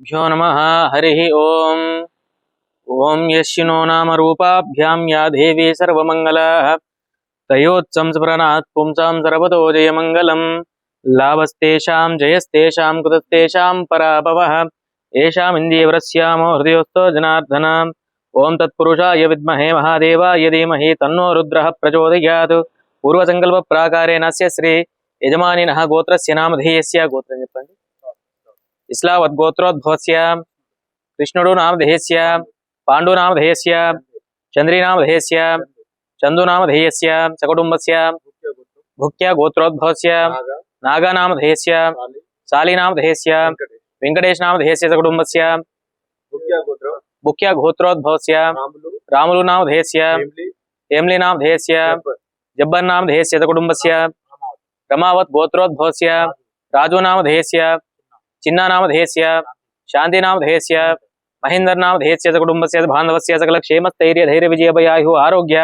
భ్యో నమ హరి ఓం ఓం యశినో నామ రూపాభ్యాం యా దేవీ సర్వమంగళ తయోత్సంస్మరణాత్ పుంసాం సర్వతో జయమంగళం లాభస్తేషాం జయస్తేషాం కృతస్తేషాం పరాభవ ఏషామిందీవ్రస్యామో హృదయోస్తో జనార్దన ఓం తత్పురుషాయ విద్మహే మహాదేవాయ ధీమహి తన్నో రుద్రః ప్రచోదయాత్ పూర్వసంకల్ప ప్రాకారే నస్య శ్రీ యజమానిన గోత్రస్య నామధేయస్య గోత్రం చెప్పండి इस्लावद्गोत्रोद्भवस्य कृष्णुडो नाम ध्येयस्य पाण्डु नाम ध्येयस्य चन्द्री नाम ध्येयस्य चन्दु नाम ध्येयस्य सकुटुम्बस्य भुक्या गोत्रोद्भवस्य नागानाम नाम ध्येयस्य साली वेंकटेशनाम ध्येयस्य वेङ्कटेश भुक्या गोत्रोद्भवस्य रामुलु नाम ध्येयस्य हेम्ली जब्बरनाम ध्येयस्य जब्बर् रमावत ध्येयस्य सकुटुम्बस्य रमावत् మహేందర్ శాంతినామధేయస్య మహేందర్నామధేయస్య కుటుంబస్య బాంధవస్య సకల క్షేమస్థైర్య ధైర్య విజయభయాయు ఆరోగ్య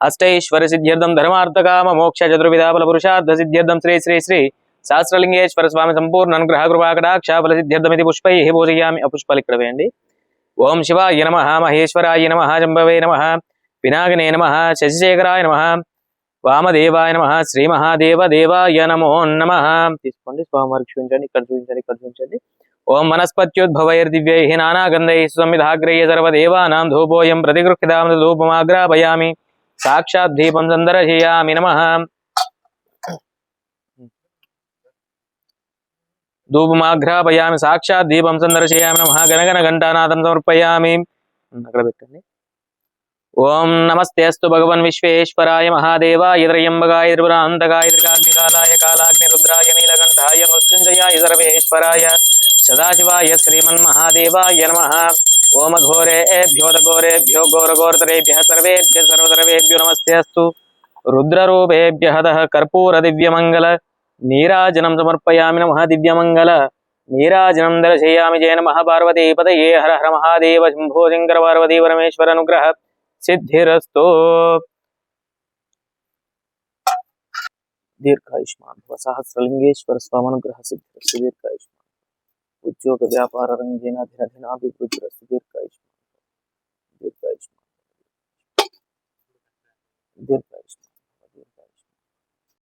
అష్టైశ్వర సిద్ధ్యర్థం ధర్మార్థకామ మోక్ష చతుర్విధాఫల పురుషార్థ సిద్ధ్యర్థం శ్రీ శ్రీ శ్రీ సహస్రలింగేశ్వర స్వామి సంపూర్ణ అనుగ్రహ కృపాకటాక్ష ఫల సిద్ధ్యర్థమితి పుష్పై పూజయామి. అపుష్పాలు ఇక్కడ వేయండి. ఓం శివాయ నమ మహేశ్వరాయ నమ జంబవే నమ వినాయకనే నమ శశిశేఖరాయ నమ వామదేవాయ నమ శ్రీ మహాదేవ దేవాయ నమో నమ. తీసుకోండి స్వామివారికి చూపించండి ఇక్కడ చూపించండి ఇక్కడ చూపించండి. ఓం వనస్పత్యుద్భవైర్దివ్యై నానాగంధై స్వమిధాగ్రయ సర్వదేవానాం ధూపోయం ప్రతిగృహ్యతాం ధూపమాగ్రాపయామి. సాక్షాత్ దీపం సందర్శయామి నమ. ధూపమాగ్రాపయామి సాక్షాత్ దీపం సందర్శయామి నమ. గణగణ ఘంటానాథం సమర్పయామి. అక్కడ పెట్టండి. ఓం నమస్తేస్తు భగవన్ విశ్వేశ్వరాయ మహాదేవాయ త్రయంబగాయ త్రిపురాంతకాయ త్రికాగ్నికాలాయ కాలాగ్ని రుద్రాయ నీలకంఠాయ మృత్యుంజయాయ సర్వేశ్వరాయ సదాశివాయ శ్రీమన్మహాదేవాయ నమ. ఓమ ఘోరేభ్యోదఘోరేభ్యో ఘోరఘోరతరేభ్య సర్వేభ్య సర్వసర్వేభ్యో నమస్తేస్తు. రుద్రరూపేభ్య హతః కర్పూర దివ్యమంగళ నీరాజనం సమర్పయామి నమః దివ్యమంగళ నీరాజనం దర్శయామి జయ నమః. పార్వతీపతయే హర హర మహాదేవ శంభో శంకర పార్వతీ పరమేశ్వర అనుగ్రహ సిద్ధిరస్తో దీర్ఘాయుష్మాన్ భవ సహస్రలింగేశ్వర స్వామనుగ్రహ సిద్ధిరస్తు దీర్ఘాయుష్మాన్ ఉద్యోగ వ్యాపార రంగేణ దినదినాభివృద్ధిరస్తు దీర్ఘాయుష్మాన్ దీర్ఘాయుష్మాన్ దీర్ఘాయుష్మాన్